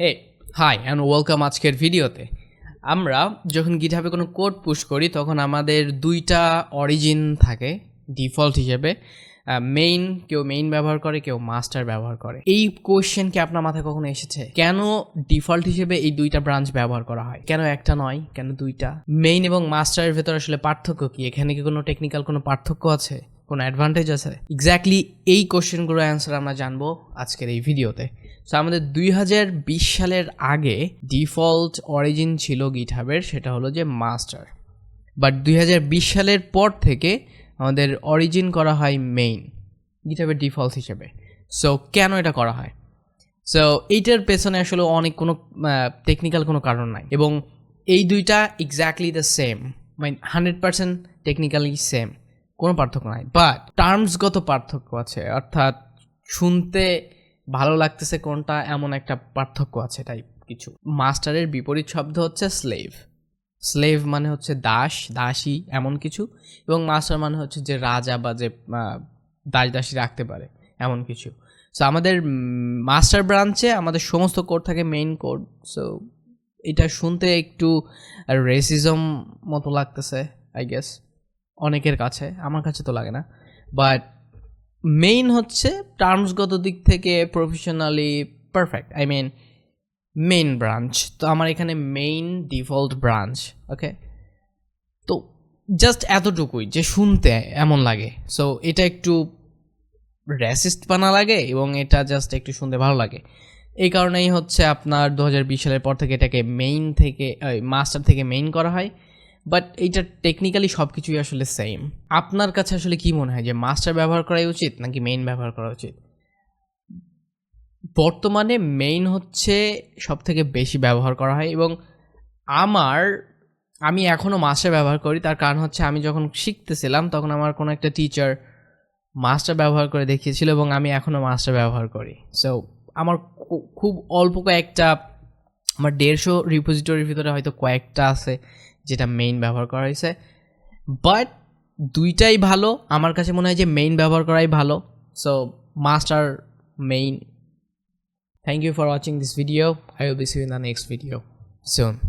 Hey high and welcome আজকের ভিডিওতে। আমরা যখন গিটহাবে কোনো কোড পুশ করি, তখন আমাদের দুইটা অরিজিন থাকে ডিফল্ট হিসেবে। মেইন কেউ মেইন ব্যবহার করে, কেউ মাস্টার ব্যবহার করে। এই কোয়েশ্চেন কি আপনার মাথায় কখনো এসেছে? কেন ডিফল্ট হিসেবে এই দুইটা ব্রাঞ্চ ব্যবহার করা হয়? কেন একটা নয়, কেন দুইটা? মেইন এবং মাস্টারের ভেতর আসলে পার্থক্য কি? এখানে কি কোনো টেকনিক্যাল কোনো পার্থক্য আছে? কোনো অ্যাডভান্টেজ আছে? এক্স্যাক্টলি এই কোশ্চেনগুলোর অ্যান্সার আমরা জানব আজকের এই ভিডিওতে। সো আমাদের দুই হাজার বিশ সালের আগে ডিফল্ট অরিজিন ছিল গিটহাবের সেটা হলো যে মাস্টার। বাট দুই হাজার বিশ সালের পর থেকে আমাদের অরিজিন করা হয় মেইন গিটহাবের ডিফল্ট হিসেবে। সো কেন এটা করা হয়? সো এইটার পেছনে আসলে অনেক কোনো টেকনিক্যাল কোনো কারণ নাই। এবং এই দুইটা এক্স্যাক্টলি দ্য সেম মানে হান্ড্রেড পার্সেন্ট টেকনিক্যালি সেম কোনো পার্থক্য নাই। বাট টার্মসগত পার্থক্য আছে, অর্থাৎ শুনতে ভালো লাগতেছে কোনটা, এমন একটা পার্থক্য আছে তাই কিছু। মাস্টারের বিপরীত শব্দ হচ্ছে স্লেভ স্লেভ মানে হচ্ছে দাস, দাসী, এমন কিছু। এবং মাস্টার মানে হচ্ছে যে রাজা বা যে দাস দাসী রাখতে পারে, এমন কিছু। সো আমাদের মাস্টার ব্রাঞ্চে আমাদের সমস্ত কোড থাকে মেইন কোড সো এটা শুনতে একটু রেসিজম মতো লাগতেছে আই গেস অনেকের কাছে। আমার কাছে তো লাগে না। বাট মেইন হচ্ছে টার্মসগত দিক থেকে professionally perfect I mean main branch তো আমার এখানে মেইন ডিফল্ট ব্রাঞ্চ ওকে তো জাস্ট এতটুকুই যে শুনতে এমন লাগে। সো এটা একটু র্যাসিস্ট বানা লাগে এবং এটা জাস্ট একটু শুনতে ভালো লাগে। এই কারণেই হচ্ছে আপনার দু হাজার বিশ সালের পর থেকে এটাকে মেইন থেকে মাস্টার থেকে মেইন করা হয়। বাট এইটা টেকনিক্যালি সব কিছুই আসলে সেম আপনার কাছে আসলে কি মনে হয়? যে মাস্টার ব্যবহার করাই উচিত নাকি মেইন ব্যবহার করা উচিত? বর্তমানে মেইন হচ্ছে সব থেকে বেশি ব্যবহার করা হয় এবং আমার, আমি এখনও মাস্টার ব্যবহার করি। তার কারণ হচ্ছে আমি যখন শিখতেছিলাম তখন আমার কোনো একটা টিচার মাস্টার ব্যবহার করে দেখিয়েছিল এবং আমি এখনও মাস্টার ব্যবহার করি। সো আমার খুব অল্প কয়েকটা আমার দেড়শো রিপোজিটরির ভিতরে হয়তো কয়েকটা আছে যেটা মেইন ব্যবহার করা হয়েছে। বাট দুইটাই ভালো। আমার কাছে মনে হয় যে মেইন ব্যবহার করাই ভালো। So master main thank you for watching this video I will be see in the next video soon.